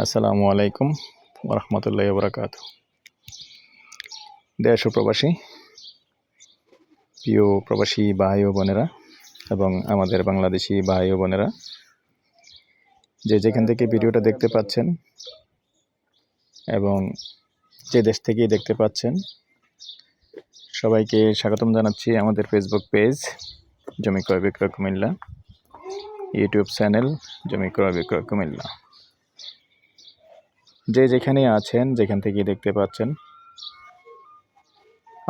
আসসালামু আলাইকুম ওরহমতুল্লাহ বরাকাত দেশ প্রবাসী, প্রিয় প্রবাসী ভাই ও বোনেরা এবং আমাদের বাংলাদেশি ভাই ও বোনেরা, যে যেখান থেকে ভিডিওটা দেখতে পাচ্ছেন এবং যে দেশ থেকেই দেখতে পাচ্ছেন, সবাইকে স্বাগতম জানাচ্ছি আমাদের ফেসবুক পেজ জমি ক্রয় বিক্রয় কুমিল্লা ইউটিউব চ্যানেল জমি ক্রয় বিক্রয় কুমিল্লা। যে যেখানে আছেন, যেখান থেকে দেখতে পাচ্ছেন,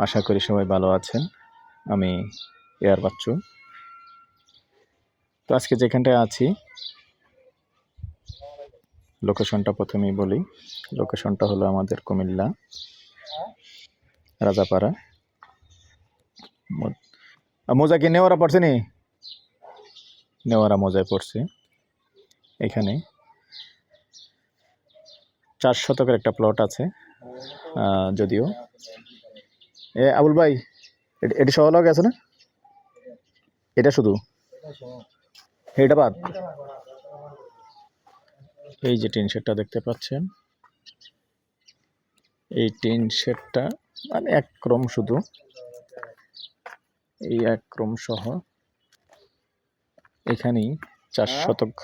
আশা করি সবাই ভালো আছেন। আমি এয়ার বাচ্চু। তো আজকে যেখানটায় আছি, লোকেশনটা প্রথমেই বলি। লোকেশনটা হলো আমাদের কুমিল্লা, রাজাপাড়া। মোজা কি নেওয়ারা পড়ছে নি? নেওয়ারা মোজায় পড়ছে। এখানে। চার শতকের একটা প্লট আছে যদিও। এ, আবুল ভাই এটি- এটি সহ লগ আছে না? এটা শুধু? এটা বাদ। এই যে টিন শেডটা দেখতে পাচ্ছেন, এই টিন শেডটা মানে এক ক্রম শুধু। এই এক ক্রম সহ এখানেই চার শতক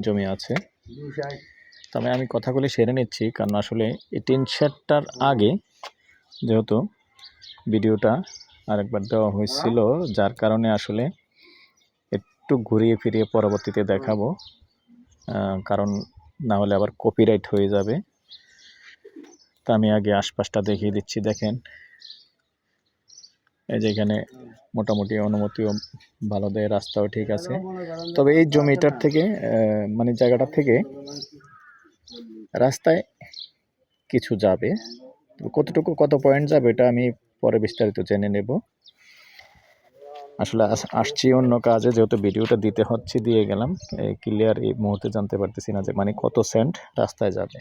জমি আছে। তবে আমি কথাগুলি সেরে নিচ্ছি, কারণ আসলে এই টিন শেডটার আগে যেহেতু ভিডিওটা আরেকবার দেওয়া হয়েছিল, যার কারণে আসলে একটু ঘুরিয়ে ফিরিয়ে পরবর্তীতে দেখাবো কারণ না হলে আবার কপিরাইট হয়ে যাবে। তা আমি আগে আশপাশটা দেখিয়ে দিচ্ছি, দেখেন। এই যে এখানে মোটামুটি অনুমতিও ভালো দেয়, রাস্তাও ঠিক আছে। তবে এই জমিটার থেকে মানে জায়গাটার থেকে রাস্তায় কিছু যাবে। কতটুকু কত পয়েন্ট যাবে এটা আমি পরে বিস্তারিত জেনে নেব। আসলে আস- আসছি অন্য কাজে, যেহেতু ভিডিওটা দিতে হচ্ছে, দিয়ে গেলাম। ক্লিয়ার এই মুহূর্তে জানতে পারতেছি না যে মানে কত সেন্ট রাস্তায় যাবে।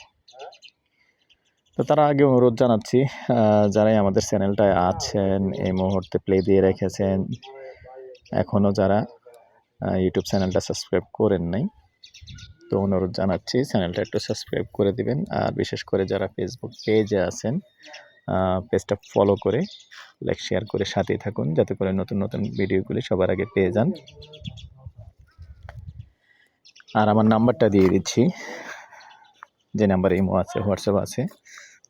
তো তার আগে অনুরোধ জানাচ্ছি যারাই আমাদের চ্যানেলটায় আছেন, এই মুহূর্তে প্লে দিয়ে রেখেছেন এখনও যারা ইউটিউব চ্যানেলটা সাবস্ক্রাইব করেন নাই তো অনুরোধ জানাচ্ছি, চ্যানেলটা একটু সাবস্ক্রাইব করে দিবেন। আর বিশেষ করে যারা ফেসবুক পেজে আছেন পেজটা ফলো করে লাইক শেয়ার করে সাথেই থাকুন, যাতে করে নতুন নতুন ভিডিওগুলি সবার আগে পেয়ে যান। আর আমার নাম্বারটা দিয়ে দিচ্ছি, যে নাম্বার ইমো আছে, হোয়াটসঅ্যাপ আছে,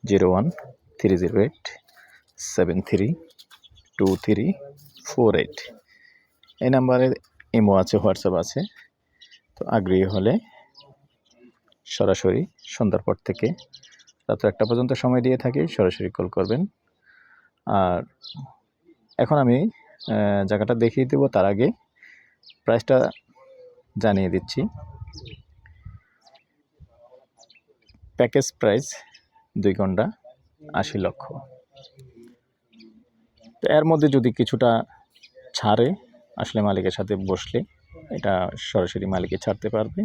zero one, three zero eight, seven three, two three, four eight. এই নাম্বারে ইমো আছে, হোয়াটসঅ্যাপ আছে। তো আগ্রহী হলে সরাসরি সন্ধ্যার পর থেকে রাত একটা পর্যন্ত সময় দিয়ে থাকি, সরাসরি কল করবেন। আর এখন আমি জায়গাটা দেখিয়ে দেবো তার আগে। প্রাইসটা জানিয়ে দিচ্ছি। প্যাকেজ প্রাইস দুই ঘণ্টা আশি লক্ষ। তো এর মধ্যে যদি কিছুটা ছাড়ে, আসলে মালিকের সাথে বসলে এটা সরাসরি মালিকে ছাড়তে পারবে।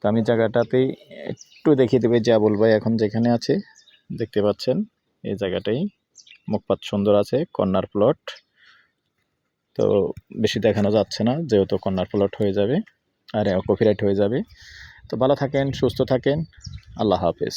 তো আমি জায়গাটাতেই একটু দেখিয়ে দেবে যা বলব এখন যেখানে আছে, দেখতে পাচ্ছেন, এই জায়গাটাই। মুখপাত সুন্দর আছে, কর্নার প্লট। তো বেশি দেখানো যাচ্ছে না, যেহেতু কর্নার প্লট হয়ে যাবে, আর কপিরাইট হয়ে যাবে। তো ভালো থাকেন, সুস্থ থাকেন, আল্লাহ হাফেজ।